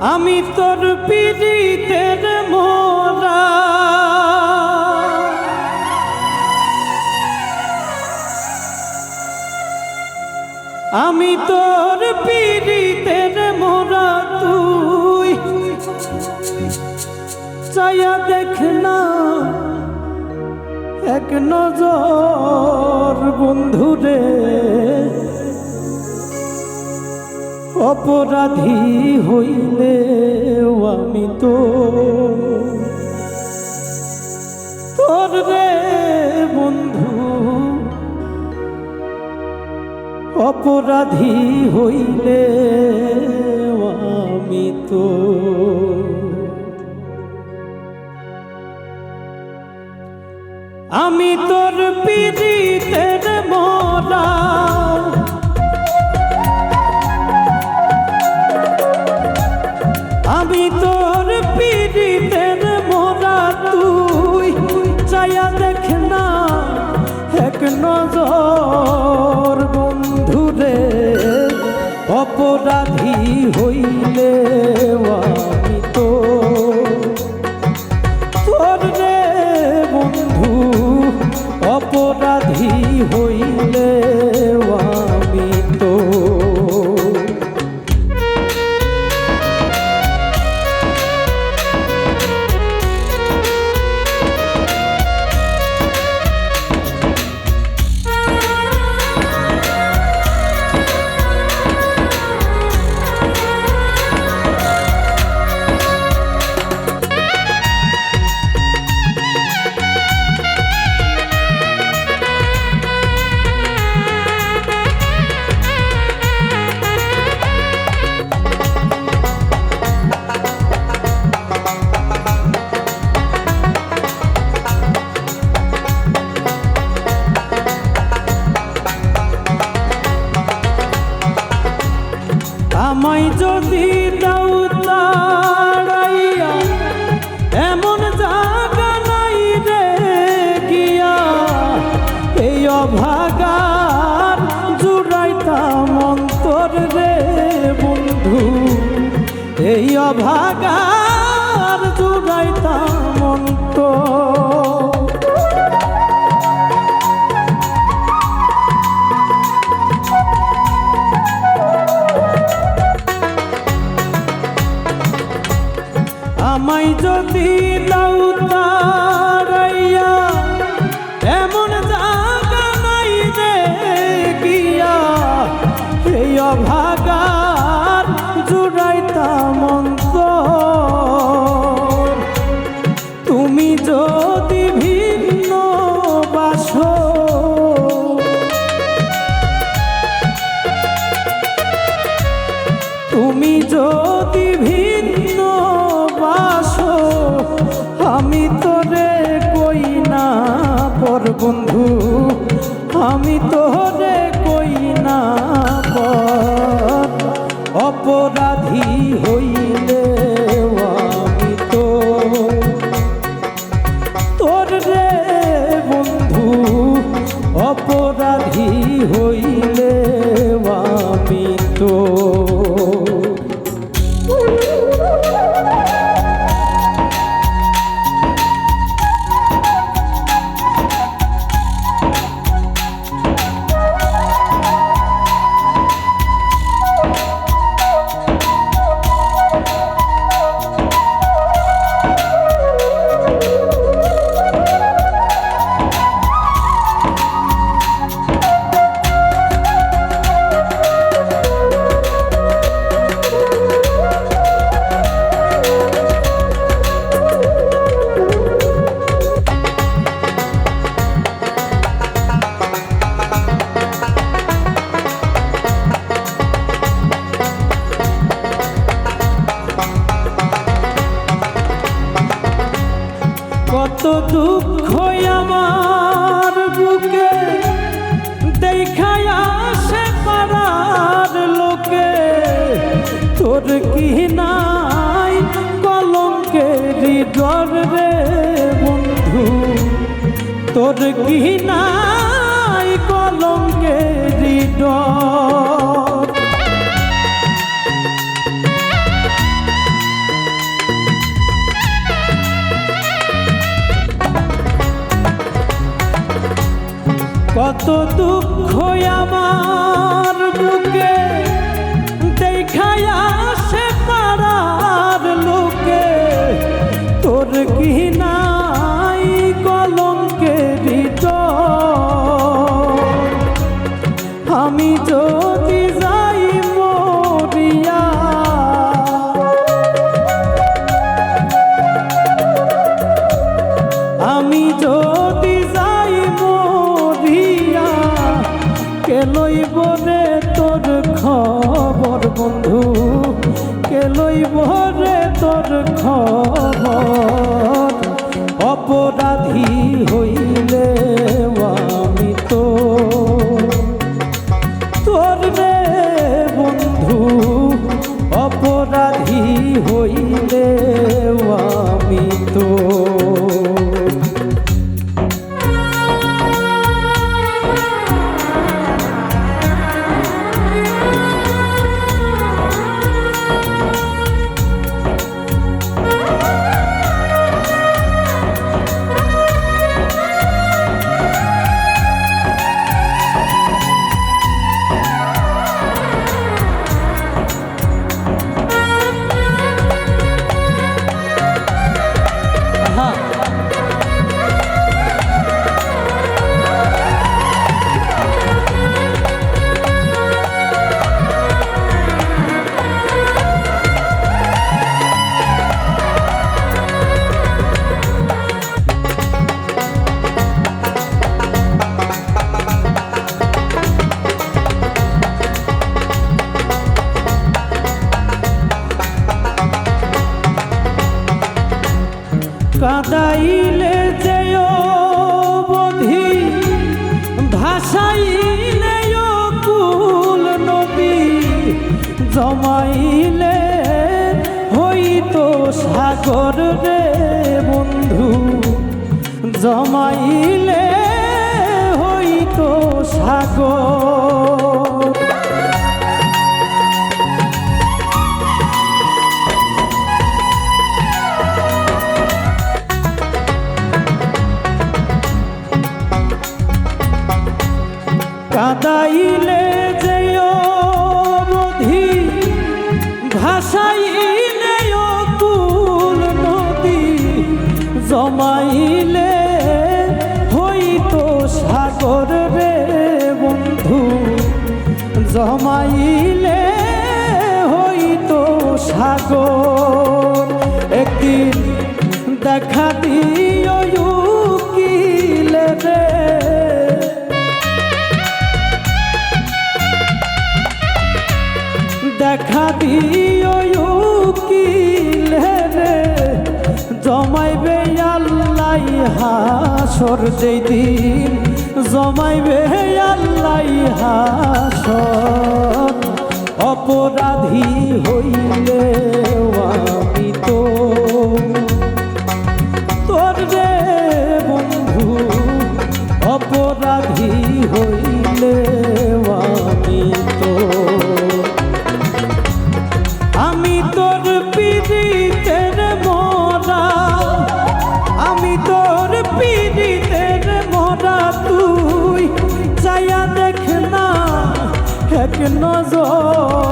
আমি তোর পিড়িতের মোরা। আমি তোর পিড়িতের মোরা তুই। চায়া দেখ না, এক নজর বন্ধুরে। অপরাধী হইলে আমি তো তোর রে বন্ধু। অপরাধী হইলে আমি তো আমি নজর বন্ধুরে অপরাধী হইলে বন্ধু অপরাধী হইলে আমি তুমি যদি ভিন্ন বাসো, আমি তোরে কই না পর বন্ধু? আমি তোরে কই না পর? অপরাধী হইলে আমি তোর রে বন্ধু। অপরাধী হইলে আমি তো তোর কি নাই কলঙ্কের ডর কত দুঃখ আমার বুকে, দেখায় আসে পাড়ার লোকে, তোর কি আমি যদি যাই মরিয়া কে লইব রে তোর খবর বন্ধু? কে লইব রে তোর খবর? অপরাধী হইলে কাদাইলে যেও বধি ভাসাইলে কুল নদী জমাইলে হইতো সাগর রে বন্ধু জমাইলে হইতো সাগর। সাগর একদিন দেখা দিও উকিলে রে দেখা দিও উকিল রে জমাইবে আল্লাহ হাসর যেই দিন জমাইবে আল্লাহ হাসর। অপরাধী হইলে আমি তো তোর রে বন্ধু অপরাধী হইলে আমি তো আমি তোর পিড়িতের মরা, আমি তোর পিড়িতের মরা তুই চাইয়া দেখ না, এক নজর